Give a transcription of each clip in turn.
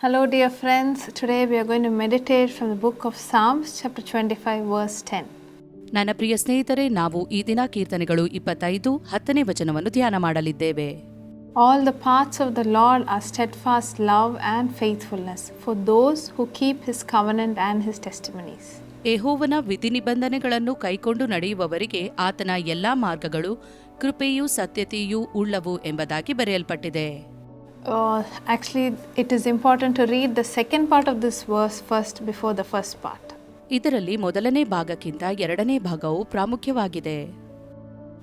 Hello, dear friends. Today we are going to meditate from the book of Psalms, chapter 25, verse 10. ನನ್ನ ಪ್ರಿಯ ಸ್ನೇಹಿತರೆ ನಾವು ಈ ದಿನ ಕೀರ್ತನೆಗಳು ಇಪ್ಪತ್ತೈದು ಹತ್ತನೇ ವಚನವನ್ನು ಧ್ಯಾನ ಮಾಡಲಿದ್ದೇವೆ All the paths of the Lord are steadfast love and faithfulness for those who keep his covenant and his testimonies. ಯೆಹೋವನ ವಿಧಿನಿಬಂಧನೆಗಳನ್ನು ಕೈಕೊಂಡು ನಡೆಯುವವರಿಗೆ ಆತನ ಎಲ್ಲಾ ಮಾರ್ಗಗಳು ಕೃಪೆಯೂ ಸತ್ಯತೆಯೂ ಉಳ್ಳವು ಎಂಬುದಾಗಿ ಬರೆಯಲ್ಪಟ್ಟಿದೆ Uh, actually, it is important to read the second part of this verse first before the first part. ಇದರಲ್ಲಿ ಮೊದಲನೇ ಭಾಗಕ್ಕಿಂತ ಎರಡನೇ ಭಾಗವು ಪ್ರಾಮುಖ್ಯವಾಗಿದೆ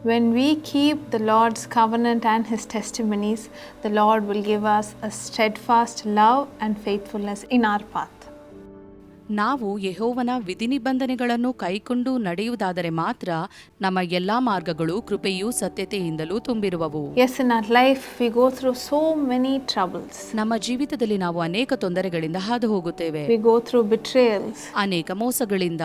When we keep the Lord's covenant and his testimonies, the Lord will give us a steadfast love and faithfulness in our path. ನಾವು ಯೆಹೋವನ ವಿಧಿನಿಬಂಧನೆಗಳನ್ನು ಕೈಕೊಂಡು ನಡೆಯುವುದಾದರೆ ಮಾತ್ರ ನಮ್ಮ ಎಲ್ಲಾ ಮಾರ್ಗಗಳು ಕೃಪೆಯೂ ಸತ್ಯತೆಯಿಂದಲೂ ತುಂಬಿರುವವು Yes, in our life, we go through so many troubles. ನಮ್ಮ ಜೀವಿತದಲ್ಲಿ ನಾವು ಅನೇಕ ತೊಂದರೆಗಳಿಂದ ಹಾದು ಹೋಗುತ್ತೇವೆ We go through betrayals. ಅನೇಕ ಮೋಸಗಳಿಂದ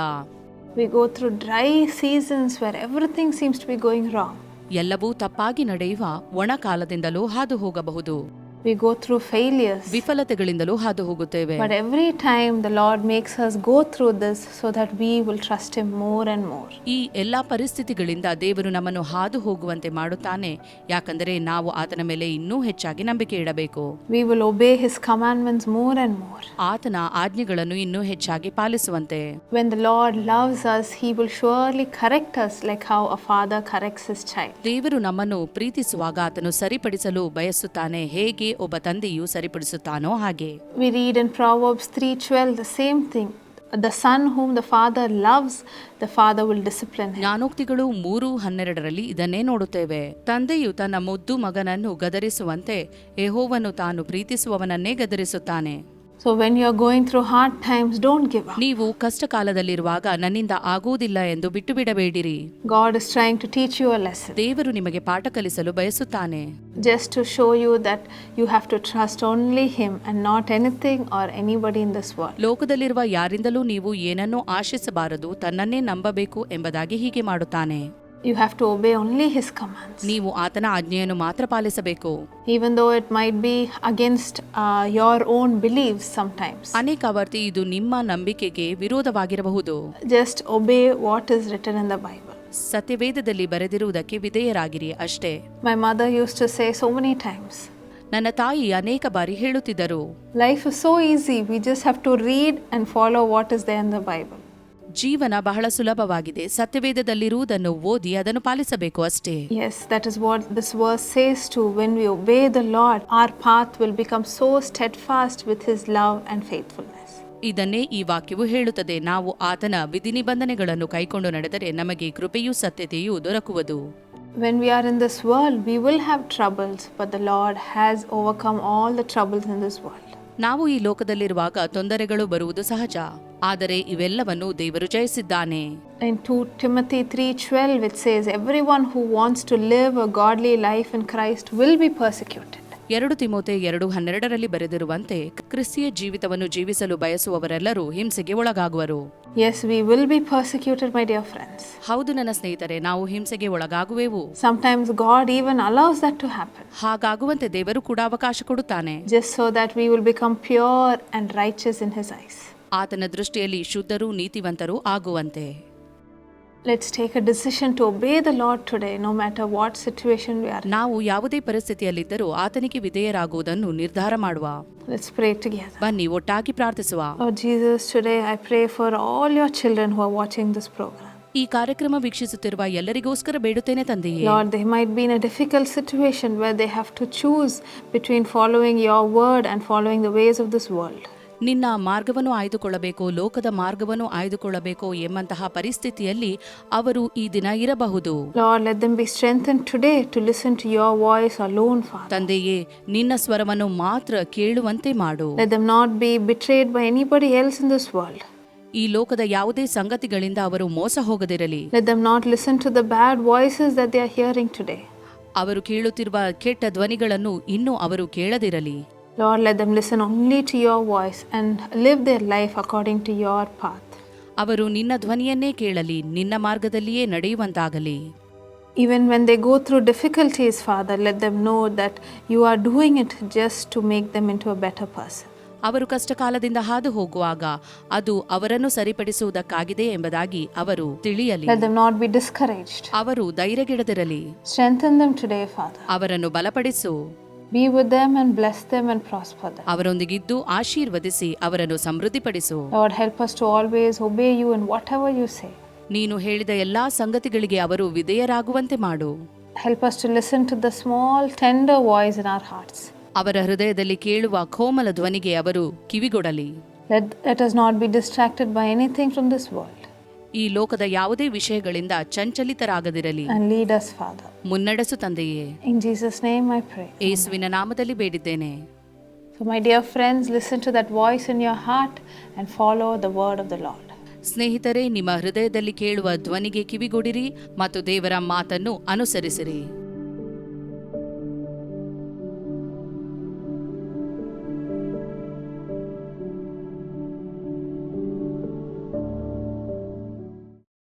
We go through dry seasons where everything seems to be going wrong. ಎಲ್ಲವೂ ತಪ್ಪಾಗಿ ನಡೆಯುವ ಒಣ ಕಾಲದಿಂದಲೂ ಹಾದು ಹೋಗಬಹುದು We go through failures. ವಿಫಲತೆಗಳಿಂದಲೂ ಹಾದು ಹೋಗುತ್ತೇವೆ But every time the Lord makes us go through this so that we will trust Him more and more. ಈ ಎಲ್ಲಾ ಪರಿಸ್ಥಿತಿಗಳಿಂದ ದೇವರು ನಮ್ಮನ್ನು ಹಾದು ಹೋಗುವಂತೆ ಮಾಡುತ್ತಾನೆ ಯಾಕಂದರೆ ನಾವು ಆತನ ಮೇಲೆ ಇನ್ನೂ ಹೆಚ್ಚಾಗಿ ನಂಬಿಕೆ ಇಡಬೇಕು We will obey His commandments more and more. ಆತನ ಆಜ್ಞೆಗಳನ್ನು ಇನ್ನೂ ಹೆಚ್ಚಾಗಿ ಪಾಲಿಸುವಂತೆ When the Lord loves us, He will surely correct us like how a father corrects his child. ದೇವರು ನಮ್ಮನ್ನು ಪ್ರೀತಿಸುವಾಗ ಆತನು ಸರಿಪಡಿಸಲು ಬಯಸುತ್ತಾನೆ ಹೇಗೆ ಒಬ್ಬ ತಂದೆಯು ಸರಿಪಡಿಸುತ್ತಾನೋ ಹಾಗೆ We read in Proverbs 3:12 the same thing. The son whom the father loves, the father will discipline him. ಜ್ಞಾನೋಕ್ತಿಗಳು ಮೂರು ಹನ್ನೆರಡರಲ್ಲಿ ಇದನ್ನೇ ನೋಡುತ್ತೇವೆ ತಂದೆಯು ತನ್ನ ಮುದ್ದು ಮಗನನ್ನು ಗದರಿಸುವಂತೆ ಯೆಹೋವನು ತಾನು ಪ್ರೀತಿಸುವವನನ್ನೇ ಗದರಿಸುತ್ತಾನೆ So when you are going through hard times don't give up. ನೀವು ಕಷ್ಟ ಕಾಲದಲ್ಲಿರುವಾಗ ನನ್ನಿಂದ ಆಗುವುದಿಲ್ಲ ಎಂದು ಬಿಟ್ಟು ಬಿಡಬೇಡಿರಿ God is trying to teach you a lesson. ದೇವರು ನಿಮಗೆ ಪಾಠ ಕಲಿಸಲು ಬಯಸುತ್ತಾನೆ just to show you that you have to trust only him and not anything or anybody in this world ಲೋಕದಲ್ಲಿರುವ ಯಾರಿಂದಲೂ ನೀವು ಏನನ್ನೂ ಆಶಿಸಬಾರದು ತನ್ನನ್ನೇ ನಂಬಬೇಕು ಎಂಬುದಾಗಿ ಹೀಗೆ ಮಾಡುತ್ತಾನೆ You have to obey only His commands. ನೀವು ಆತನ ಆಜ್ಞೆಯನ್ನು ಮಾತ್ರ ಪಾಲಿಸಬೇಕು Even though it might be against uh, your own beliefs sometimes. ಅನೇಕ ಅವರ್ತಿ ಇದು ನಿಮ್ಮ ನಂಬಿಕೆಗೆ ವಿರೋಧವಾಗಿರಬಹುದು Just obey what is written in the Bible. ಸತ್ಯವೇದದಲ್ಲಿ ಬರೆದಿರುವುದಕ್ಕೆ ವಿಧೇಯರಾಗಿರಿ ಅಷ್ಟೇ My mother used to say so many times ನನ್ನ ತಾಯಿ ಅನೇಕ ಬಾರಿ ಹೇಳುತ್ತಿದ್ದರು life is so easy, we just have to read and follow what is there in the Bible. ಜೀವನ ಬಹಳ ಸುಲಭವಾಗಿದೆ ಸತ್ಯವೇದದಲ್ಲಿರುವುದನ್ನು ಓದಿ ಅದನ್ನು ಪಾಲಿಸಬೇಕು ಅಷ್ಟೇ Yes, that is what this verse says too. When we obey the Lord, our path will become so steadfast with His love and faithfulness. ಇದನ್ನೇ ಈ ವಾಕ್ಯವು ಹೇಳುತ್ತದೆ ನಾವು ಆತನ ವಿಧಿನಿಬಂಧನೆಗಳನ್ನು ಕೈಕೊಂಡು ನಡೆದರೆ ನಮಗೆ ಕೃಪೆಯೂ ಸತ್ಯತೆಯೂ ದೊರಕುವುದು When we are in this world, we will have troubles, but the Lord has overcome all the troubles in this world. ನಾವು ಈ ಲೋಕದಲ್ಲಿರುವಾಗ ತೊಂದರೆಗಳು ಬರುವುದು ಸಹಜ ಆದರೆ ಇವೆಲ್ಲವನ್ನು ದೇವರು ಜಯಿಸಿದ್ದಾನೆ In 2 Timothy 3:12 it says everyone who wants to live a godly life in Christ will be persecuted. ಎರಡು ತಿಮೋತೆ ಎರಡು ಹನ್ನೆರಡರಲ್ಲಿ ಬರೆದಿರುವಂತೆ ಕ್ರಿಸ್ತಿಯ ಜೀವಿತವನ್ನು ಜೀವಿಸಲು ಬಯಸುವವರೆಲ್ಲರೂ ಹಿಂಸೆಗೆ ಒಳಗಾಗುವರು Yes, we will be persecuted, my dear friends. ಹೌದು ನನ್ನ ಸ್ನೇಹಿತರೆ ನಾವು ಹಿಂಸೆಗೆ ಒಳಗಾಗುವೆವು Sometimes God even allows that to happen. ಹಾಗಾಗುವಂತೆ ದೇವರು ಕೂಡ ಅವಕಾಶ ಕೊಡುತ್ತಾನೆ just so that we will become pure and righteous in His eyes. ಆತನ ದೃಷ್ಟಿಯಲ್ಲಿ ಶುದ್ಧರೂ ನೀತಿವಂತರೂ ಆಗುವಂತೆ let's take a decision to obey the Lord today, no matter what situation we are ನಾವು ಯಾವುದೇ ಪರಿಸ್ಥಿತಿಯಲ್ಲಿದ್ದರೂ ಆತನಿಗೆ ವಿಧೇಯರಾಗುವುದನ್ನು ನಿರ್ಧಾರ ಮಾಡುವ ಲೆಟ್ಸ್ pray together. ಬನ್ನಿ ಒಟ್ಟಾಗಿ ಪ್ರಾರ್ಥಿಸುವ ಓ Jesus, today I pray for all your children who are watching this program. ಈ ಕಾರ್ಯಕ್ರಮ ವೀಕ್ಷಿಸುತ್ತಿರುವ ಎಲ್ಲರಿಗೋಸ್ಕರ ಬೇಡುತ್ತೇನೆ ತಂದೆಯೇ Lord, they might be in a difficult situation where they have to choose between following your word and following the ways of this world. ನಿನ್ನ ಮಾರ್ಗವನ್ನು ಆಯ್ದುಕೊಳ್ಳಬೇಕು ಲೋಕದ ಮಾರ್ಗವನ್ನು ಆಯ್ದುಕೊಳ್ಳಬೇಕು ಎಂಬಂತಹ ಪರಿಸ್ಥಿತಿಯಲ್ಲಿ ಅವರು ಈ ದಿನ ಇರಬಹುದು. ತಂದೆಯೇ ನಿನ್ನ ಸ್ವರವನ್ನು ಮಾತ್ರ ಕೇಳುವಂತೆ ಮಾಡು anybody else in this world. ಈ ಲೋಕದ ಯಾವುದೇ ಸಂಗತಿಗಳಿಂದ ಅವರು ಮೋಸ ಹೋಗದಿರಲಿ that they are hearing today. ಅವರು ಕೇಳುತ್ತಿರುವ ಕೆಟ್ಟ ಧ್ವನಿಗಳನ್ನು ಇನ್ನೂ ಅವರು ಕೇಳದಿರಲಿ Lord, let them listen only to your voice and live their life according to your path. ಅವರು ನಿನ್ನ ಧ್ವನಿಯನ್ನೇ ಕೇಳಲಿ ನಿನ್ನ ಮಾರ್ಗದಲ್ಲಿಯೇ ನಡೆಯುವಂತಾಗಲಿ Even when they go through difficulties, Father, let them know that you are doing it just to make them into a better person. ಅವರು ಕಷ್ಟಕಾಲದಿಂದ ಹಾದು ಹೋಗುವಾಗ ಅದು ಅವರನ್ನು ಸರಿಪಡಿಸುವುದಕ್ಕಾಗಿದೆ ಎಂಬುದಾಗಿ ಅವರು ತಿಳಿಯಲಿ Let them not be discouraged. ಅವರು ಧೈರ್ಯಗೆಡದಿರಲಿ Strengthen them today, Father. ಅವರನ್ನು ಬಲಪಡಿಸು Be with them and bless them and prosper them. ಅವರೊಂದಿಗಿದ್ದು ಆಶೀರ್ವದಿಸಿ ಅವರನ್ನು ಸಮೃದ್ಧಿಪಡಿಸು Lord, help us to always obey you in whatever you say. ನೀನು ಹೇಳಿದ ಎಲ್ಲಾ ಸಂಗತಿಗಳಿಗೆ ಅವರು ವಿಧೇಯರಾಗುವಂತೆ ಮಾಡು Help us to listen to the small, tender voice in our hearts. ಅವರ ಹೃದಯದಲ್ಲಿ ಕೇಳುವ ಕೋಮಲ ಧ್ವನಿಗೆ ಅವರು ಕಿವಿಗೊಡಲಿ Let, let us not be distracted by anything from this world. ಈ ಲೋಕದ ಯಾವುದೇ ವಿಷಯಗಳಿಂದ ಚಂಚಲಿತರಾಗದಿರಲಿ. ಲೀಡ್ ಅಸ್ ಫಾದರ್ ತಂದೆಯೇ. ಯೇಸುವಿನ ನಾಮದಲ್ಲಿ ಬೇಡಿದ್ದೇನೆ. My friends that voice in heart follow the word of the ಸ್ನೇಹಿತರೇ ನಿಮ್ಮ ಹೃದಯದಲ್ಲಿ ಕೇಳುವ ಧ್ವನಿಗೆ ಕಿವಿಗೊಡಿರಿ ಮತ್ತು ದೇವರ ಮಾತನ್ನು ಅನುಸರಿಸಿರಿ.